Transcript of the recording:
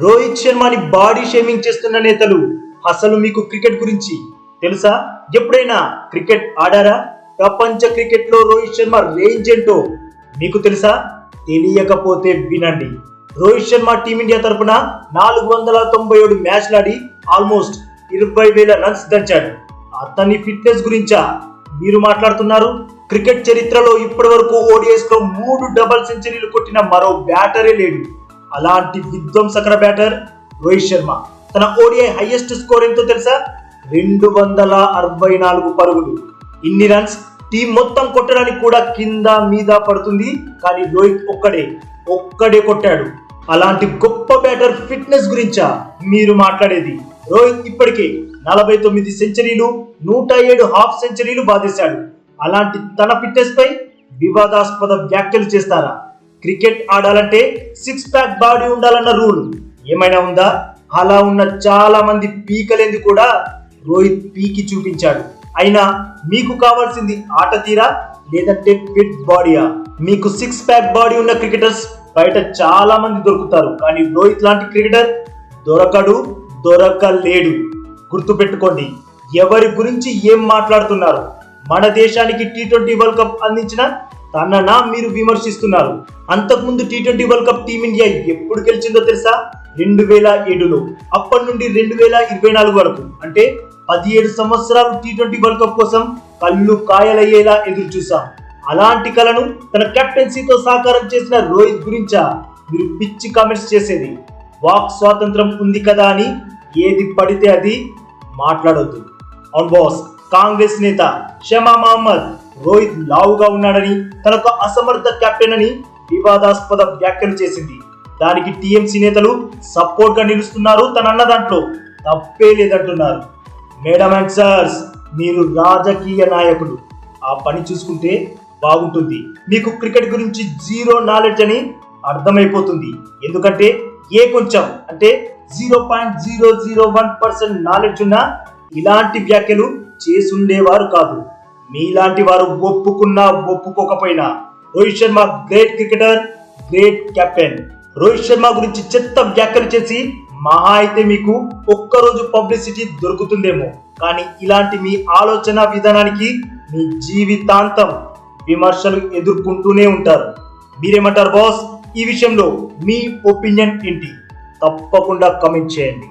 Rohit శర్మని body shaming చేస్తున్న నేతలు అసలు మీకు క్రికెట్ గురించి తెలుసా? ఎప్పుడైనా క్రికెట్ ఆడారా? ప్రపంచ క్రికెట్లో రోహిత్ శర్మ రేంజ్ ఏంటో మీకు తెలుసా? తెలియకపోతే వినండి. రోహిత్ శర్మ టీమిండియా తరపున నాలుగు వందల తొంభై ఏడు మ్యాచ్లు ఆడి ఆల్మోస్ట్ ఇరవై వేల రన్స్ దంచాడు. అతని ఫిట్నెస్ గురించా మీరు మాట్లాడుతున్నారు? క్రికెట్ చరిత్రలో ఇప్పటి వరకు ఓడిఎస్లో మూడు డబల్ సెంచరీలు కొట్టిన మరో బ్యాటరే లేడు. అలాంటి విధ్వంసకర బ్యాటర్ రోహిత్ శర్మ. తన ఓడిఐ హైయెస్ట్ స్కోర్ ఎంతో తెలుసా? రెండు వందల అరవై నాలుగు పరుగులు. ఇన్ని రన్స్ టీం మొత్తం కొట్టడానికి కూడా కింద మీద పడుతుంది. కానీ రోహిత్ ఒక్కడే ఒక్కడే కొట్టాడు. అలాంటి గొప్ప బ్యాటర్ ఫిట్నెస్ గురించా మీరు మాట్లాడేది? రోహిత్ ఇప్పటికే నలభై తొమ్మిది సెంచరీలు నూట ఏడు హాఫ్ సెంచరీలు బాధేశాడు అలాంటి తన ఫిట్నెస్ పై వివాదాస్పద వ్యాఖ్యలు చేస్తారా? క్రికెట్ ఆడాలంటే సిక్స్ ప్యాక్ బాడీ ఉండాలన్న రూల్. ఏమైనా ఉందా? అలా ఉన్న చాలా మంది పీకలేంది కూడా రోహిత్ పీకి చూపించాడు. అయినా మీకు కావాల్సింది ఆట తీరా లేదంటే ఫిట్ బాడీయా? మీకు సిక్స్ ప్యాక్ బాడీ ఉన్న క్రికెటర్స్ బయట చాలా మంది దొరుకుతారు. కానీ రోహిత్ లాంటి క్రికెటర్ దొరకడు దొరకలేడు. గుర్తుపెట్టుకోండి ఎవరి గురించి ఏం మాట్లాడుతున్నారు? మన దేశానికి టీ ట్వంటీ వరల్డ్ కప్ అందించిన తననా మీరు విమర్శిస్తున్నారు. అంతకుముందు T twenty World Cup Team India ఎప్పుడు గెలిచిందో తెలుసా? రెండు వేల ఏడులో. అప్పటి నుండి రెండు వేల ఇరవై నాలుగు వరకు. అంటే పదిహేడు సంవత్సరాలు టీ ట్వంటీ వరల్డ్ కప్ కోసం కళ్ళు కాయలయ్యేలా ఎదురు చూసాం అలాంటి కలను తన కెప్టెన్సీతో సాకారం చేసిన రోహిత్ గురించా? మీరు పిచ్చి కామెంట్స్ చేసేది. వాక్ స్వాతంత్రం ఉంది కదా అని ఏది పడితే అది మాట్లాడొద్దు. అవును బాస్ కాంగ్రెస్ నేత షమా మహమ్మద్. రోహిత్ లావుగా ఉన్నాడని తనకు అసమర్థ కెప్టెన్ అని వివాదాస్పద వ్యాఖ్యలు చేసింది. దానికి టీఎంసీ నేతలు సపోర్ట్గా నిలుస్తున్నారు తన అన్న దాంట్లో తప్పే లేదంటున్నారు. మేడం అండ్ సార్స్ మీరు రాజకీయ నాయకులు. ఆ పని చూసుకుంటే బాగుంటుంది. మీకు క్రికెట్ గురించి జీరో నాలెడ్జ్ అని అర్థమైపోతుంది. ఎందుకంటే ఏ కొంచెం అంటే zero point zero zero one percent knowledge ఉన్న ఇలాంటి వ్యాఖ్యలు చేసుండేవారు కాదు. మీలాంటి వారు ఒప్పుకున్నా ఒప్పుకోకపోయినా Rohit Sharma great cricketer great captain. Rohit Sharma గురించి చెత్త వ్యాఖ్యలు చేసి మహా అయితే మీకు ఒక్కరోజు పబ్లిసిటీ దొరుకుతుందేమో. కానీ ఇలాంటి మీ ఆలోచన విధానానికి మీ జీవితాంతం విమర్శలు ఎదుర్కొంటూనే ఉంటారు. మీరేమంటారు బాస్? ఈ విషయంలో మీ ఒపీనియన్ ఏంటి? తప్పకుండా కమెంట్ చేయండి.